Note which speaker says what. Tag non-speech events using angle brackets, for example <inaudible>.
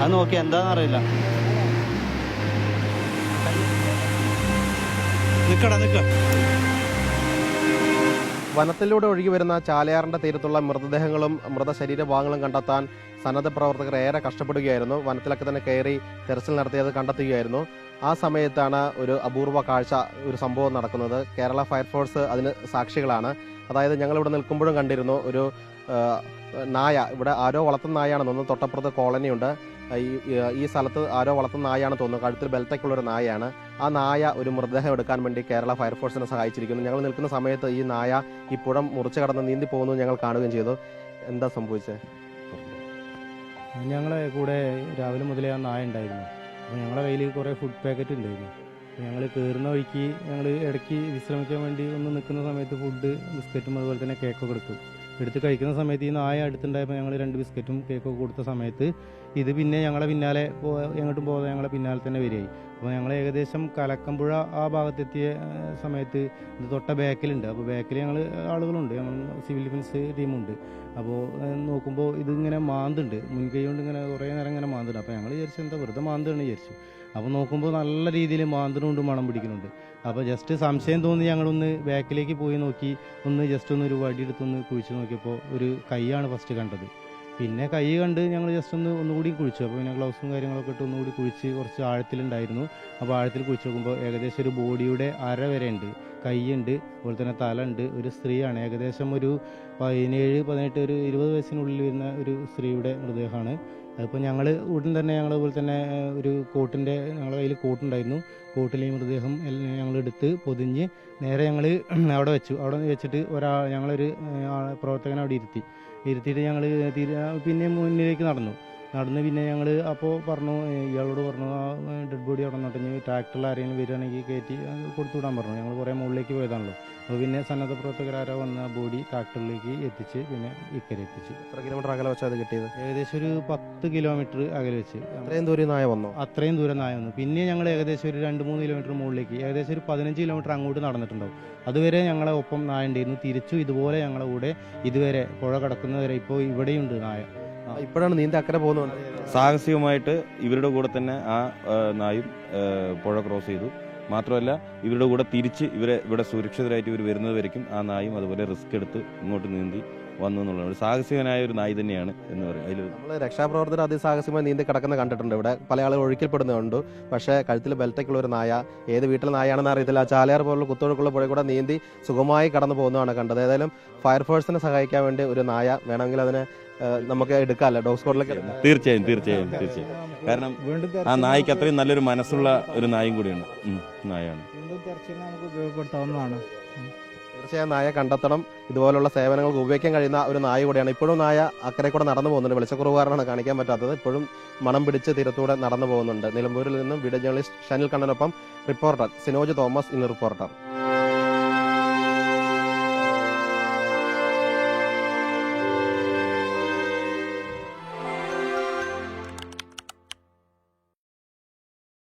Speaker 1: അത് നോക്കി എന്താന്ന് അറിയില്ല.
Speaker 2: വനത്തിലൂടെ ഒഴുകി വരുന്ന ചാലയാറിന്റെ തീരത്തുള്ള മൃതദേഹങ്ങളും മൃതശരീര ഭാഗങ്ങളും കണ്ടെത്താൻ സന്നദ്ധ പ്രവർത്തകർ ഏറെ കഷ്ടപ്പെടുകയായിരുന്നു. വനത്തിലൊക്കെ തന്നെ കയറി തെരച്ചിൽ നടത്തിയത് കണ്ടെത്തുകയായിരുന്നു. ആ സമയത്താണ് ഒരു അപൂർവ കാഴ്ച ഒരു സംഭവം നടക്കുന്നത്. കേരള ഫയർഫോഴ്സ് അതിന് സാക്ഷികളാണ്. അതായത് ഞങ്ങൾ ഇവിടെ നിൽക്കുമ്പോഴും കണ്ടിരുന്നു ഒരു നായ. ഇവിടെ ആരോ വളർത്തുന്ന നായാണെന്ന് തോന്നുന്നു. തൊട്ടപ്പുറത്ത് കോളനിയുണ്ട്. ഈ ഈ സ്ഥലത്ത് ആരോ വളർത്തുന്ന നായയാണ് തോന്നുന്നു. കഴുത്തിൽ ബെൽറ്റൊക്കെയുള്ള ഒരു നായയാണ്. ആ നായ ഒരു മൃതദേഹം എടുക്കാൻ വേണ്ടി കേരള ഫയർഫോഴ്സിനെ സഹായിച്ചിരിക്കുന്നു. ഞങ്ങൾ നിൽക്കുന്ന സമയത്ത് ഈ നായ ഈ പുഴം മുറിച്ചു കടന്ന് നീന്തി പോകുന്നത് ഞങ്ങൾ കാണുകയും ചെയ്തു. എന്താ സംഭവിച്ചത്
Speaker 3: ഞങ്ങളെ കൂടെ രാവിലെ മുതലേ ആ നായ ഉണ്ടായിരുന്നു. അപ്പോൾ ഞങ്ങളുടെ കയ്യിൽ കുറേ ഫുഡ് പാക്കറ്റ് ഉണ്ടായിരുന്നു. ഞങ്ങൾ കയറുന്ന വഴിക്ക് ഞങ്ങൾ ഇടയ്ക്ക് വിശ്രമിക്കാൻ വേണ്ടി ഒന്ന് നിൽക്കുന്ന സമയത്ത് ഫുഡ് ബിസ്ക്കറ്റും അതുപോലെ തന്നെ കേക്കൊക്കെ എടുക്കും എടുത്ത് കഴിക്കുന്ന സമയത്ത് ഈ നായ അടുത്തുണ്ടായപ്പോൾ ഞങ്ങൾ രണ്ട് ബിസ്ക്കറ്റും കേക്കൊക്കെ കൊടുത്ത സമയത്ത് ഇത് പിന്നെ ഞങ്ങളെ പിന്നാലെ എങ്ങോട്ടും പോകാതെ ഞങ്ങളെ പിന്നാലെ തന്നെ വരികയായി. അപ്പോൾ ഞങ്ങൾ ഏകദേശം കലക്കമ്പുഴ ആ ഭാഗത്തെത്തിയ സമയത്ത് ഇത് തൊട്ട ബാക്കിലുണ്ട്. അപ്പോൾ ബാക്കിൽ ഞങ്ങൾ ആളുകളുണ്ട്. ഞങ്ങൾ സിവിൽ ഡിഫൻസ് ടീമുണ്ട് അപ്പോൾ നോക്കുമ്പോൾ ഇതിങ്ങനെ മാന്തുണ്ട്. മുൻകൈ കൊണ്ട് ഇങ്ങനെ കുറേ നേരം ഇങ്ങനെ മാന്തുണ്ട്. അപ്പോൾ ഞങ്ങൾ വിചാരിച്ചു എന്താ വെറുതെ മാന്താണ് വിചാരിച്ചു. അപ്പോൾ നോക്കുമ്പോൾ നല്ല രീതിയിൽ മാന്തുന്നുണ്ട് മണം പിടിക്കുന്നുണ്ട്. അപ്പോൾ ജസ്റ്റ് സംശയം തോന്നി ഞങ്ങളൊന്ന് ബാക്കിലേക്ക് പോയി നോക്കി ഒന്ന് ജസ്റ്റ് ഒന്ന് ഒരു വടി എടുത്തൊന്ന് കുഴിച്ച് നോക്കിയപ്പോൾ ഒരു കൈയാണ് ഫസ്റ്റ് കണ്ടത്. പിന്നെ കൈ കണ്ട് ഞങ്ങൾ ജസ്റ്റ് ഒന്ന് ഒന്നുകൂടി കുഴിച്ചു. അപ്പോൾ പിന്നെ ഗ്ലൗസും കാര്യങ്ങളൊക്കെ ഇട്ട് ഒന്നുകൂടി കുഴിച്ച് കുറച്ച് ആഴത്തിലുണ്ടായിരുന്നു. അപ്പോൾ ആഴത്തിൽ കുഴിച്ച് നോക്കുമ്പോൾ ഏകദേശം ഒരു ബോഡിയുടെ അര വരെ ഉണ്ട്. കൈയുണ്ട് അതുപോലെ തന്നെ തല ഉണ്ട് ഒരു സ്ത്രീയാണ്. ഏകദേശം ഒരു പതിനേഴ് പതിനെട്ട് ഒരു ഇരുപത് വയസ്സിനുള്ളിൽ വരുന്ന ഒരു സ്ത്രീയുടെ മൃതദേഹമാണ്. അതിപ്പോൾ ഞങ്ങൾ ഉടൻ തന്നെ അതുപോലെ തന്നെ ഒരു കോട്ടിന്റെ ഞങ്ങളുടെ കയ്യിൽ കോട്ടുണ്ടായിരുന്നു. കോട്ടിൽ ഈ മൃതദേഹം ഞങ്ങൾ എടുത്ത് പൊതിഞ്ഞ് നേരെ ഞങ്ങൾ <clears throat> അവിടെ വെച്ചു. അവിടെ വെച്ചിട്ട് ഒരാൾ ഞങ്ങളൊരു പ്രവർത്തകനെ അവിടെ ഇരുത്തി. ഇരുത്തിയിട്ട് ഞങ്ങൾ പിന്നെ മുന്നിലേക്ക് നടന്നു. നടന്ന് പിന്നെ ഞങ്ങൾ അപ്പോൾ പറഞ്ഞു ഇയാളോട് പറഞ്ഞു ആ ഡെഡ് ബോഡി അവിടെ ഇനി ട്രാക്ടറിൽ ആരെങ്കിലും വരികയാണെങ്കിൽ കയറ്റി കൊടുത്തു വിടാൻ പറഞ്ഞു. ഞങ്ങൾ കുറേ മുകളിലേക്ക് പോയതാണല്ലോ. അപ്പോൾ പിന്നെ സന്നദ്ധ പ്രവർത്തകരാരോ വന്ന് ആ ബോഡി ട്രാക്ടറിലേക്ക് എത്തിച്ച് പിന്നെ ഇക്കരെ എത്തിച്ചു.
Speaker 2: എത്ര കിലോമീറ്റർ അകലെ വെച്ചാൽ അത് കിട്ടിയത്?
Speaker 3: ഏകദേശം ഒരു പത്ത് കിലോമീറ്റർ അകലെ വെച്ച്.
Speaker 2: അത്രയും ദൂരം നായ വന്നു?
Speaker 3: അത്രയും ദൂരം നായ വന്നു. പിന്നെ ഞങ്ങൾ ഏകദേശം ഒരു രണ്ട് മൂന്ന് കിലോമീറ്റർ മുകളിലേക്ക് ഏകദേശം ഒരു പതിനഞ്ച് കിലോമീറ്റർ അങ്ങോട്ട് നടന്നിട്ടുണ്ടാവും. അതുവരെ ഞങ്ങളെ ഒപ്പം നായ ഉണ്ടായിരുന്നു. തിരിച്ചു ഇതുപോലെ ഞങ്ങളുടെ കൂടെ ഇതുവരെ പുഴ കടക്കുന്നവരെ ഇപ്പോൾ ഇവിടെയുണ്ട് നായ.
Speaker 2: ഇപ്പോഴാണ് നീന്തി അക്കരെ പോകുന്നത്
Speaker 4: സാഹസികമായിട്ട് ഇവരുടെ കൂടെ തന്നെ ആ നായും പുഴ ക്രോസ് ചെയ്തു. മാത്രമല്ല ഇവരുടെ കൂടെ തിരിച്ച് ഇവരെ ഇവിടെ സുരക്ഷിതരായിട്ട് ഇവർ വരുന്നത് വരയ്ക്കും ആ നായും അതുപോലെ റിസ്ക് എടുത്ത് ഇങ്ങോട്ട് നീന്തി വന്നു എന്നുള്ളത് ഒരു സാഹസികനായ ഒരു നായി തന്നെയാണ് എന്ന് പറയും. അതിൽ
Speaker 2: നമ്മൾ രക്ഷാപ്രവർത്തകർ അതിസാഹസികമായി നീന്തി കിടക്കുന്ന കണ്ടിട്ടുണ്ട്. ഇവിടെ പല ആളുകൾ ഒഴുക്കിൽപ്പെടുന്നുണ്ട് പക്ഷേ കഴുത്തിൽ ബെൽറ്റൊക്കെയുള്ള ഒരു നായ ഏത് വീട്ടിലെ നായാണെന്ന് അറിയത്തില്ല. ചാലയാർ പോലുള്ള കുത്തൊഴുക്കുള്ള പുഴ കൂടെ നീന്തി സുഖമായി കടന്നു പോകുന്നതാണ് കണ്ടത്. ഏതായാലും ഫയർഫോഴ്സിനെ സഹായിക്കാൻ വേണ്ടി ഒരു നായ വേണമെങ്കിൽ അതിനെ നമുക്ക് എടുക്കാമല്ലോ ഡോഗ് സ്കോഡിലേക്ക്.
Speaker 4: തീർച്ചയായും തീർച്ചയായും തീർച്ചയായും. കാരണം ആ നായ്ക്ക് അത്രയും നല്ലൊരു മനസ്സുള്ള ഒരു നായും കൂടിയാണ്. ഉം, നായാണ്.
Speaker 5: നമുക്ക് ഉപയോഗപ്പെടുത്താവുന്നതാണ്.
Speaker 2: തീർച്ചയായും നായ കണ്ടെത്തണം. ഇതുപോലുള്ള സേവനങ്ങൾക്ക് ഉപയോഗിക്കാൻ കഴിയുന്ന ഒരു നായ കൂടെയാണ്. ഇപ്പോഴും നായ അക്കരെ കൂടെ നടന്നു പോകുന്നുണ്ട്. വെളിച്ചക്കുറവ് കാരണമാണ് കാണിക്കാൻ പറ്റാത്തത്. ഇപ്പോഴും മണം പിടിച്ച് തീരത്തൂടെ നടന്നു പോകുന്നുണ്ട്. നിലമ്പൂരിൽ നിന്നും വീഡിയോ ജേർണലിസ്റ്റ് ഷനിൽ കണ്ണനൊപ്പം റിപ്പോർട്ടർ സിനോജ് തോമസ് ഇന്ന് റിപ്പോർട്ടർ.